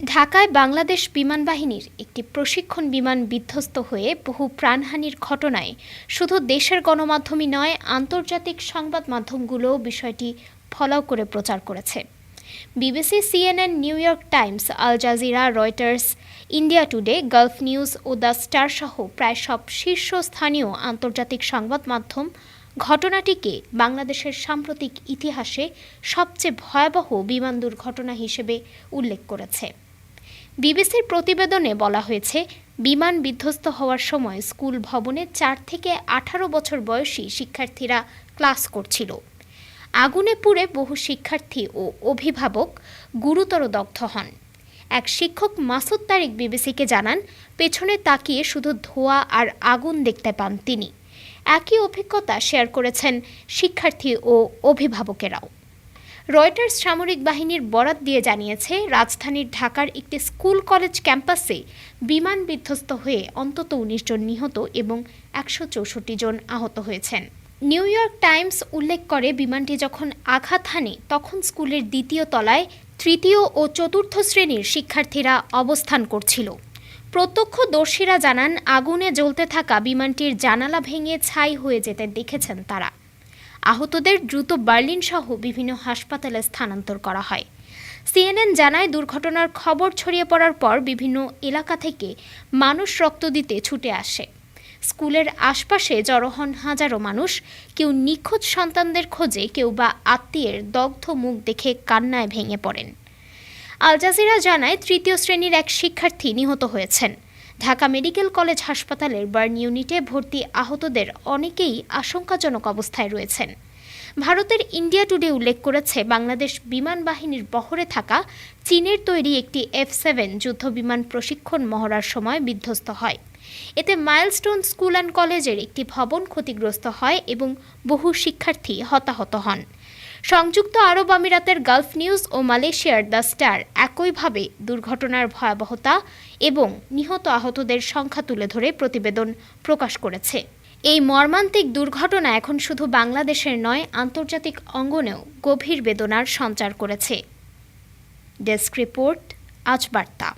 ঢাকায় বাংলাদেশ বিমান বাহিনীর একটি প্রশিক্ষণ বিমান বিধ্বস্ত হয়ে বহু প্রাণহানির ঘটনায় শুধু দেশের গণমাধ্যমই নয়, আন্তর্জাতিক সংবাদ মাধ্যমগুলোও বিষয়টি ফলাও করে প্রচার করেছে। BBC, CNN, New York Times, Al Jazeera, Reuters, India Today, Gulf News O the Star সহ প্রায় সব শীর্ষস্থানীয় আন্তর্জাতিক সংবাদ মাধ্যম ঘটনাটিকে বাংলাদেশের সাম্প্রতিক ইতিহাসে সবচেয়ে ভয়াবহ বিমান দুর্ঘটনা হিসেবে উল্লেখ করেছে। বিবিসির প্রতিবেদনে বলা হয়েছে, বিমান বিধ্বস্ত হওয়ার সময় স্কুল ভবনে চার থেকে আঠারো বছর বয়সী শিক্ষার্থীরা ক্লাস করছিল। আগুনে পুড়ে বহু শিক্ষার্থী ও অভিভাবক গুরুতর দগ্ধ হন। এক শিক্ষক মাসুদ তারিক বিবিসিকে জানান, পেছনে তাকিয়ে শুধু ধোঁয়া আর আগুন দেখতে পান তিনি। একই অভিজ্ঞতা শেয়ার করেছেন শিক্ষার্থী ও অভিভাবকেরাও। রয়টার্স সামরিক বাহিনীর বরাত দিয়ে জানিয়েছে, রাজধানীর ঢাকার একটি স্কুল কলেজ ক্যাম্পাসে বিমান বিধ্বস্ত হয়ে অন্তত উনিশ জন নিহত এবং একশো চৌষট্টি জন আহত হয়েছেন। নিউ ইয়র্ক টাইমস উল্লেখ করে, বিমানটি যখন আঘাত হানে, তখন স্কুলের দ্বিতীয় তলায় তৃতীয় ও চতুর্থ শ্রেণির শিক্ষার্থীরা অবস্থান করছিল। প্রত্যক্ষদর্শীরা জানান, আগুনে জ্বলতে থাকা বিমানটির জানালা ভেঙে ছাই হয়ে যেতে দেখেছেন তারা। আহতদের দ্রুত বার্লিন সহ বিভিন্ন হাসপাতালে স্থানান্তর করা হয়। সিএনএন জানায়, দুর্ঘটনার খবর ছড়িয়ে পড়ার পর বিভিন্ন এলাকা থেকে মানুষ রক্ত দিতে ছুটে আসে। স্কুলের আশপাশে জড়ো হন হাজারো মানুষ। কেউ নিখোঁজ সন্তানদের খোঁজে, কেউ বা আত্মীয়ের দগ্ধ মুখ দেখে কান্নায় ভেঙে পড়েন। আল জাজিরা জানায়, তৃতীয় শ্রেণির এক শিক্ষার্থী নিহত হয়েছেন। ঢাকা মেডিকেল কলেজ হাসপাতালের বার্ন ইউনিটে ভর্তি আহতদের অনেকেই আশঙ্কাজনক অবস্থায় রয়েছেন। ভারতের ইন্ডিয়া টুডে উল্লেখ করেছে, বাংলাদেশ বিমান বাহিনীর বহরে থাকা চীনের তৈরি একটি এফ সেভেন যুদ্ধবিমান প্রশিক্ষণ মহড়ার সময় বিধ্বস্ত হয়। এতে মাইলস্টোন স্কুল অ্যান্ড কলেজের একটি ভবন ক্ষতিগ্রস্ত হয় এবং বহু শিক্ষার্থী হতাহত হন। সংযুক্ত আরব আমিরাতের গালফ নিউজ ও মালয়েশিয়ার দ্য স্টার একইভাবে দুর্ঘটনার ভয়াবহতা এবং নিহত আহতদের সংখ্যা তুলে ধরে প্রতিবেদন প্রকাশ করেছে। এই মর্মান্তিক দুর্ঘটনা এখন শুধু বাংলাদেশের নয়, আন্তর্জাতিক অঙ্গনেও গভীর বেদনার সঞ্চার করেছে। ডেস্ক রিপোর্ট, আজ বার্তা।